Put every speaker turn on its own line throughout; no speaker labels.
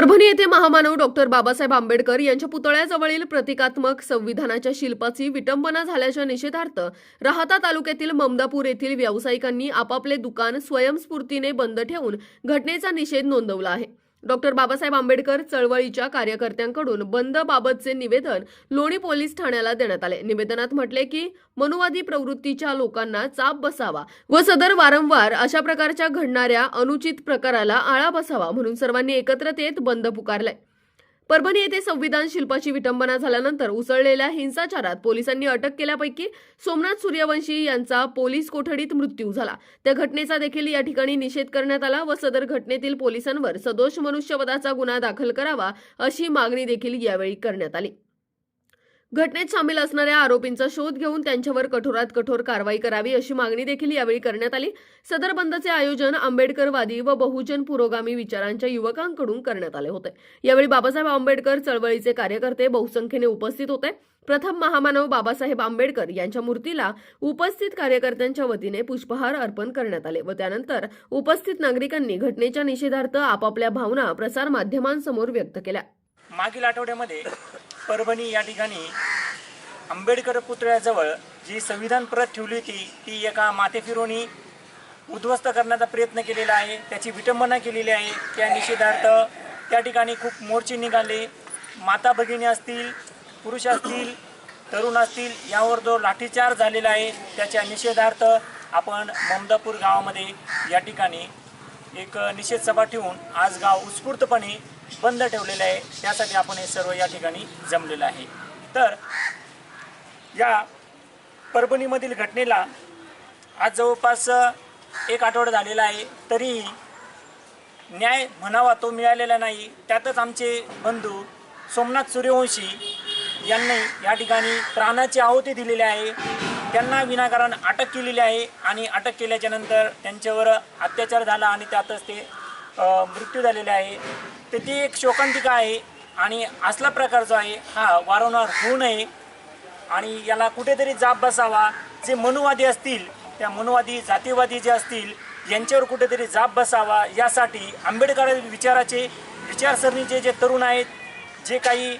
परभणी येथे महामानव डॉक्टर बाबासाहेब आंबेडकर यांच्या पुतळ्याजवळील प्रतिकात्मक संविधानाच्या शिल्पाची विटंबना झाल्याच्या निषेधार्थ राहता तालुक्यातील ममदापूर येथील व्यावसायिकांनी आपापले दुकान स्वयंस्फूर्तीने बंद ठेवून घटनेचा निषेध नोंदवला आहे. डॉक्टर बाबासाहेब आंबेडकर चळवळीच्या कार्यकर्त्यांकडून बंद बाबतचे निवेदन लोणी पोलीस ठाण्याला देण्यात आले. निवेदनात म्हटले की मनुवादी प्रवृत्तीच्या लोकांना चाप बसावा व सदर वारंवार अशा प्रकारच्या घडणाऱ्या अनुचित प्रकाराला आळा बसावा म्हणून सर्वांनी एकत्रित येत बंद पुकारलाय. परभणी येथे संविधान शिल्पाची विटंबना झाल्यानंतर उसळलेल्या हिंसाचारात पोलिसांनी अटक केल्यापैकी सोमनाथ सूर्यवंशी यांचा पोलीस कोठडीत मृत्यू झाला. त्या घटनेचा देखील या ठिकाणी निषेध करण्यात आला व सदर घटनेतील पोलिसांवर सदोष मनुष्यवधाचा गुन्हा दाखल करावा अशी मागणी देखील यावेळी करण्यात आली. घटनेत सामील असणाऱ्या आरोपींचा शोध घेऊन त्यांच्यावर कठोरात कठोर कारवाई करावी अशी मागणी देखील यावेळी करण्यात आली. सदर बंदचे आयोजन आंबेडकरवादी व बहुजन पुरोगामी विचारांच्या युवकांकडून करण्यात आले होते. यावेळी बाबासाहेब आंबेडकर चळवळीचे कार्यकर्ते बहुसंख्येने उपस्थित होते. प्रथम महामानव बाबासाहेब आंबेडकर यांच्या मूर्तीला उपस्थित कार्यकर्त्यांच्या वतीने पुष्पहार अर्पण करण्यात आले व त्यानंतर उपस्थित नागरिकांनी घटनेच्या निषेधार्थ आपापल्या भावना प्रसार माध्यमांसमोर व्यक्त केल्या.
मागील आठवड्यामध्ये परभणी या ठिकाणी आंबेडकर पुतळ्याजवळ जी संविधान प्रत ठेवली होती ती एका मातेफिरोनी उद्ध्वस्त करण्याचा प्रयत्न केलेला आहे. त्याची विटंबना केलेली आहे. त्या निषेधार्थ त्या ठिकाणी खूप मोर्चे निघाले. माता भगिनी असतील पुरुष असतील तरुण असतील यावर जो लाठीचार झालेला आहे त्याच्या निषेधार्थ आपण ममदापूर गावामध्ये या ठिकाणी एक निषेध सभा ठेवून आज गाव उत्स्फूर्तपणे बंद ठेवलेलं आहे. त्यासाठी आपण हे सर्व या ठिकाणी जमलेलं आहे. तर या परभणीमधील घटनेला आज जवळपास एक आठवडा झालेला आहे. तरीही न्याय म्हणावा तो मिळालेला नाही. त्यातच आमचे बंधू सोमनाथ सूर्यवंशी यांनी या ठिकाणी प्राणाची आहुती दिलेली आहे. त्यांना विनाकारण अटक केलेली आहे आणि अटक केल्याच्यानंतर त्यांच्यावर अत्याचार झाला आणि त्यातच ते मृत्यू झालेले आहे. तर ती एक शोकांतिका आहे आणि असला प्रकार जो आहे हा वारंवार होऊ नये आणि याला कुठेतरी जाब बसावा. जे मनुवादी असतील त्या मनुवादी जातीवादी जे असतील यांच्यावर कुठेतरी जाब बसावा. यासाठी आंबेडकर विचाराचे विचारसरणीचे जे तरुण आहेत जे काही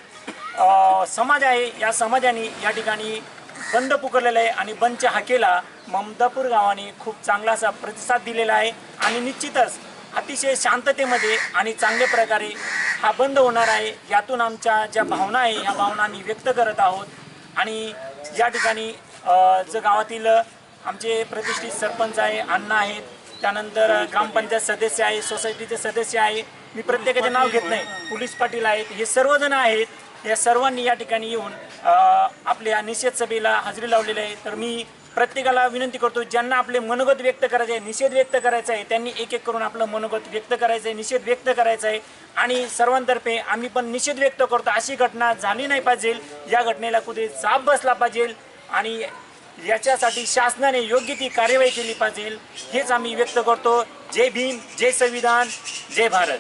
समाज आहे या समाजाने या ठिकाणी बंद पुकारलेलं आहे आणि बंदच्या हाकेला ममदापूर गावाने खूप चांगला असा प्रतिसाद दिलेला आहे आणि निश्चितच अतिशय शांततेमध्ये आणि चांगल्या प्रकारे हा बंद होणार आहे. यातून आमच्या ज्या भावना आहे ह्या भावना आम्ही व्यक्त करत आहोत. आणि या ठिकाणी जर गावातील आमचे प्रतिष्ठित सरपंच आहे अण्णा आहेत त्यानंतर ग्रामपंचायत सदस्य आहे सोसायटीचे सदस्य आहे. मी प्रत्येकाचे नाव घेत नाही. पोलीस पाटील आहेत. हे सर्वजण आहेत. या सर्वांनी या ठिकाणी येऊन आपल्या निषेध सभेला हजेरी लावलेली आहे. तर मी प्रत्येकाला विनंती करतो ज्यांना आपले मनोगत व्यक्त करायचे आहे निषेध व्यक्त करायचा आहे त्यांनी एक एक करून आपलं मनोगत व्यक्त करायचं आहे निषेध व्यक्त करायचा आहे. आणि सर्वांतर्फे आम्ही पण निषेध व्यक्त करतो अशी घटना झाली नाही पाहिजे. या घटनेला कुठे जाब बसला पाहिजे. आणि याच्यासाठी शासनाने योग्य ती कार्यवाही केली पाहिजे हेच आम्ही व्यक्त करतो. जय भीम जय संविधान जय भारत.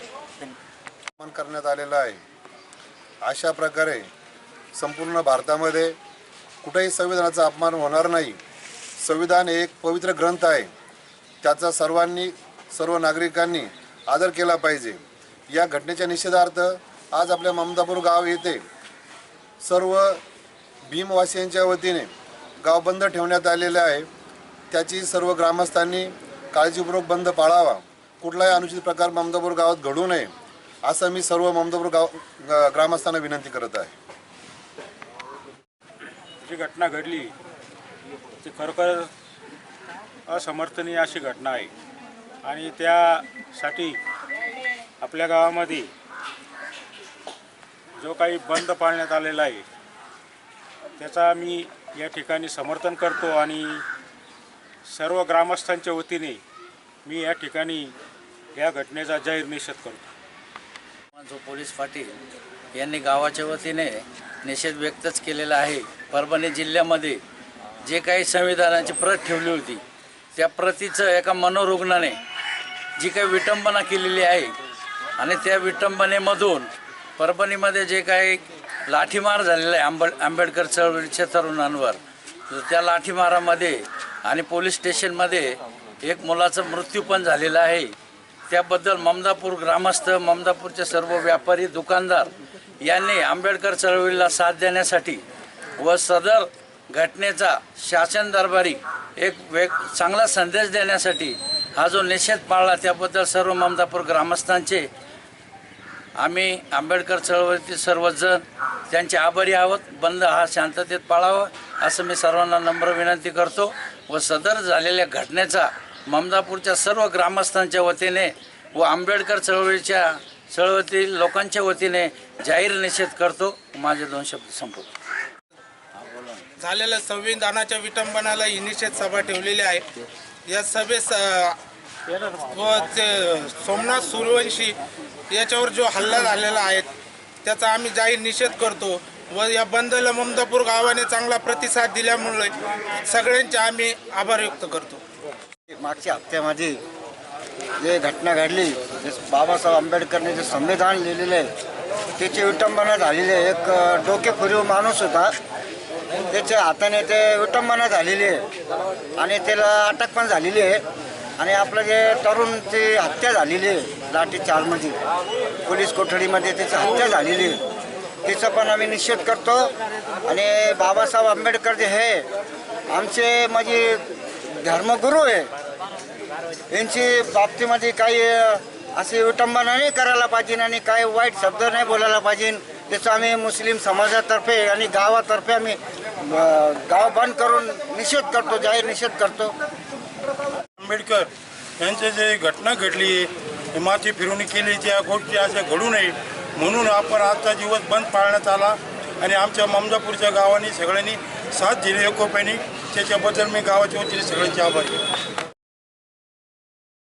करण्यात आलेलं आहे. अशा प्रकारे संपूर्ण भारतामध्ये कुठेही संविधानाचा अपमान होणार नाही. संविधान हे एक पवित्र ग्रंथ आहे. त्याचा सर्वांनी सर्व नागरिकांनी आदर केला पाहिजे. या घटनेच्या निषेधार्थ आज आपल्या ममदापूर गाव येथे सर्व भीमवासियांच्या वतीने गाव बंद ठेवण्यात आलेले आहे. त्याची सर्व ग्रामस्थांनी काळजीपूर्वक बंद पाळावा. कुठलाही अनुचित प्रकार ममदापूर गावात घडू नये असं मी सर्व ममदापूर गाव ग्रामस्थांना विनंती करत आहे.
जी घटना घडली ती खरोखर असमर्थनीय अशी घटना आहे. आणि त्यासाठी आपल्या गावामध्ये जो काही बंद पाळण्यात आलेला आहे त्याचा मी या ठिकाणी समर्थन करतो आणि सर्व ग्रामस्थांच्या वतीने मी या ठिकाणी या घटनेचा जाहीर निषेध करतो.
जो पोलीस पाटील यांनी गावाच्या वतीने निषेध व्यक्तच केलेला आहे. परभणी जिल्ह्यामध्ये जे काही संविधानाची प्रत ठेवली होती त्या प्रतीचं एका मनोरुग्णाने जी काही विटंबना केलेली आहे आणि त्या विटंबनेमधून परभणीमध्ये जे काही लाठीमार झालेला आहे आंबे आंबेडकर चळवळीच्या तरुणांवर तर त्या लाठीमारामध्ये आणि पोलीस स्टेशनमध्ये एक मुलाचा मृत्यू पण झालेला आहे. त्याबद्दल ममदापूर ग्रामस्थ ममदापूरचे सर्व व्यापारी दुकानदार यांनी आंबेडकर चळवळीला साथ देण्यासाठी व सदर घटनेचा शासन दरबारी एक वेग चांगला संदेश देण्यासाठी हा जो निषेध पाळला त्याबद्दल सर्व ममदापूर ग्रामस्थांचे आम्ही आंबेडकर चळवळीतील सर्वजण त्यांचे आभारी आहोत. बंद हा शांततेत पाळावा असं मी सर्वांना नम्र विनंती करतो. व सदर झालेल्या घटनेचा ममदापूरच्या सर्व ग्रामस्थांच्या वतीने व आंबेडकर चळवळीच्या चळवळीतील लोकांच्या वतीने जाहीर निषेध करतो. माझे दोन शब्द संपवतो.
झालेल्या संविधानाच्या विटंबनाला ही निषेध सभा ठेवलेली आहे. या सभेस व ते सोमनाथ सूर्यवंशी याच्यावर जो हल्ला झालेला आहे त्याचा आम्ही जाहीर निषेध करतो व या बंदला ममदापूर गावाने चांगला प्रतिसाद दिल्यामुळे सगळ्यांचे आम्ही आभार व्यक्त करतो.
मागच्या हप्त्यामध्ये जे घटना घडली जे बाबासाहेब आंबेडकरने जे संविधान लिहिलेलं आहे त्याची विटंबना झालेली आहे एक डोकेखुरीव माणूस होता. त्याच्या हाताने ते विटंबना झालेली आहे. आणि त्याला अटक पण झालेली आहे. आणि आपलं जे तरुणची हत्या झालेली आहे लाठी चारमध्ये पोलीस कोठडीमध्ये त्याची हत्या झालेली आहे. तिचा पण आम्ही निषेध करतो. आणि बाबासाहेब आंबेडकर जे हे आमचे म्हणजे धर्मगुरू आहे. यांची बाबतीमध्ये काही अशी विटंबना नाही करायला पाहिजे आणि काही वाईट शब्द नाही बोलायला पाहिजे. त्याचं आम्ही मुस्लिम समाजातर्फे आणि गावातर्फे आम्ही गाव बंद करून निषेध करतो जाहीर निषेध करतो.
आंबेडकर यांचे जे घटना घडली माती फिरवणी केली त्या गोष्टी अशा घडू नये. म्हणून आपण आजचा दिवस बंद पाळण्यात आला आणि आमच्या ममजापूरच्या गावांनी सगळ्यांनी साथ दिली एकोप्याने. त्याच्याबद्दल मी गावाच्या वतीने सगळ्यांचे आभारी